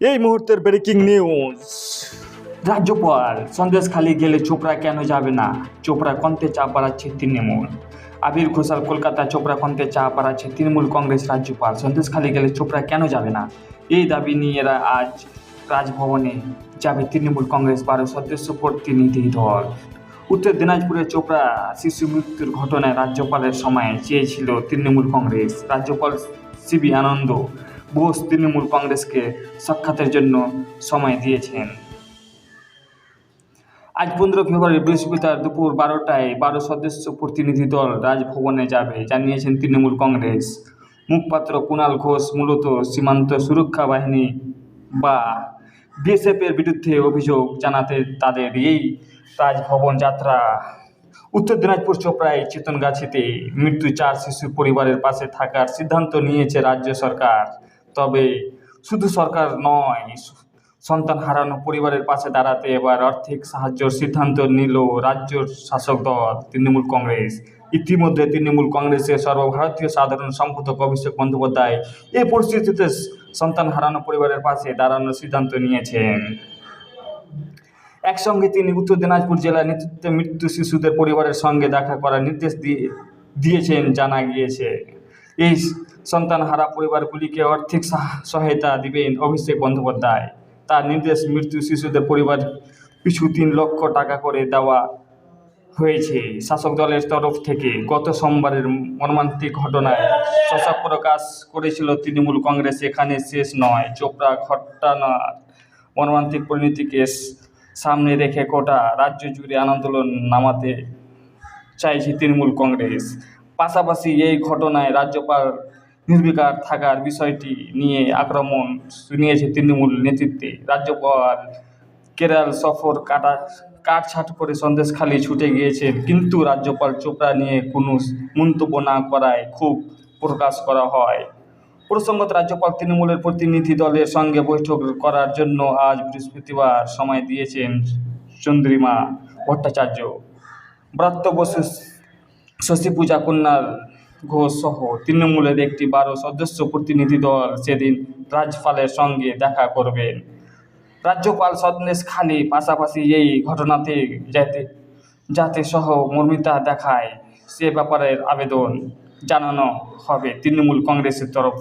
এই মুহূর্তের breaking news রাজ্যপাল সন্দেশখালি গেলে চোপড়া কেন যাবে না? চোপড়া কন্তে চাপ বাড়াচ্ছে তৃণমূল। আবির ঘোষাল, কলকাতা চোপড়া কন্তে চাপ বাড়াচ্ছে তৃণমূল কংগ্রেস রাজ্যপাল। সন্দেশখালি গেলে চোপড়া কেন যাবে না? এই দাবি নিয়ে এরা আজ রাজভবনে যাবে তৃণমূল কংগ্রেস বারো সদস্য প্রতিনিধি দল। উত্তর দিনাজপুরের চোপড়া শিশু মৃত্যুর ঘটনায় রাজ্যপালের সময় চেয়েছিল তৃণমূল কংগ্রেস। রাজ্যপাল সিবি আনন্দ বোস তৃণমূল কংগ্রেসকে সাক্ষাতের জন্য সময় দিয়েছেন। আজ পনেরো ফেব্রুয়ারি বৃহস্পতিবার দুপুর বারোটায় বারো সদস্য প্রতিনিধি দল রাজভবনে যাবে, জানিয়েছেন তৃণমূল কংগ্রেস। মুখপাত্র কুণাল ঘোষ মূলত সীমান্ত সুরক্ষা বাহিনী বা বিএসএফের বিরুদ্ধে অভিযোগ জানাতে তাদের এই রাজভবন যাত্রা। উত্তর দিনাজপুর চোপড়ায় চেতনগাছিতে মৃত্যু চার শিশুর পরিবারের পাশে থাকার সিদ্ধান্ত নিয়েছে রাজ্য সরকার। তবে শুধু সরকার নয়, সন্তান হারানো পরিবারের পাশে দাঁড়াতে এবার আর্থিক সাহায্যের সিদ্ধান্ত নিল রাজ্য শাসক দল তৃণমূল কংগ্রেস। ইতিমধ্যে তৃণমূল কংগ্রেসের সর্বভারতীয় সাধারণ সম্পাদক অভিষেক বন্দ্যোপাধ্যায় এই পরিস্থিতিতে সন্তান হারানো পরিবারের পাশে দাঁড়ানোর সিদ্ধান্ত নিয়েছেন। একসঙ্গে তিনি উত্তর দিনাজপুর জেলার নেতৃত্বে মৃত্যু শিশুদের পরিবারের সঙ্গে দেখা করার নির্দেশ দিয়ে দিয়েছেন, জানা গিয়েছে। এই সন্তান হারা পরিবারগুলিকে আর্থিক সাহা- সহায়তা দিবেন অভিষেক বন্দ্যোপাধ্যায়। তার নির্দেশ মৃত্যু শিশুদের পরিবার পিছু তিন লক্ষ টাকা করে দেওয়া হয়েছে। শাসক দলের তরফ থেকে গত সোমবারের মর্মান্তিক ঘটনায় শশা প্রকাশ করেছিল তৃণমূল কংগ্রেস। এখানে শেষ নয়। চোপড়া ঘটনার মর্মান্তিক পরিণতিকে সামনে রেখে গোটা রাজ্য জুড়ে আন্দোলন নামাতে চাইছে তৃণমূল কংগ্রেস। পাশাপাশি এই ঘটনায় রাজ্যপাল নির্বিকার থাকার বিষয়টি নিয়ে আক্রমণ শুনিয়েছে তৃণমূল নেতৃত্বে। রাজ্যপাল কেরাল সফর কাটা, কাটছাট করে সন্দেশখালি ছুটে গিয়েছেন, কিন্তু রাজ্যপাল চোপড়া নিয়ে কোনো মন্তব্য না করায় খুব প্রকাশ করা হয়। প্রসঙ্গত রাজ্যপাল তৃণমূলের প্রতিনিধি দলের সঙ্গে বৈঠক করার জন্য আজ বৃহস্পতিবার সময় দিয়েছেন চন্দ্রিমা ভট্টাচার্য। ব্রাত্য বসু শশী পূজা কন্যার ঘোষসহ তৃণমূলের একটি বারো সদস্য প্রতিনিধি দল সেদিন রাজপালের সঙ্গে দেখা করবেন রাজ্যপাল সন্দেশ খালি পাশাপাশি এই ঘটনাতে যাতে যাতে সহ মর্মিতা দেখায় সে ব্যাপারে আবেদন জানানো হবে তৃণমূল কংগ্রেসের তরফ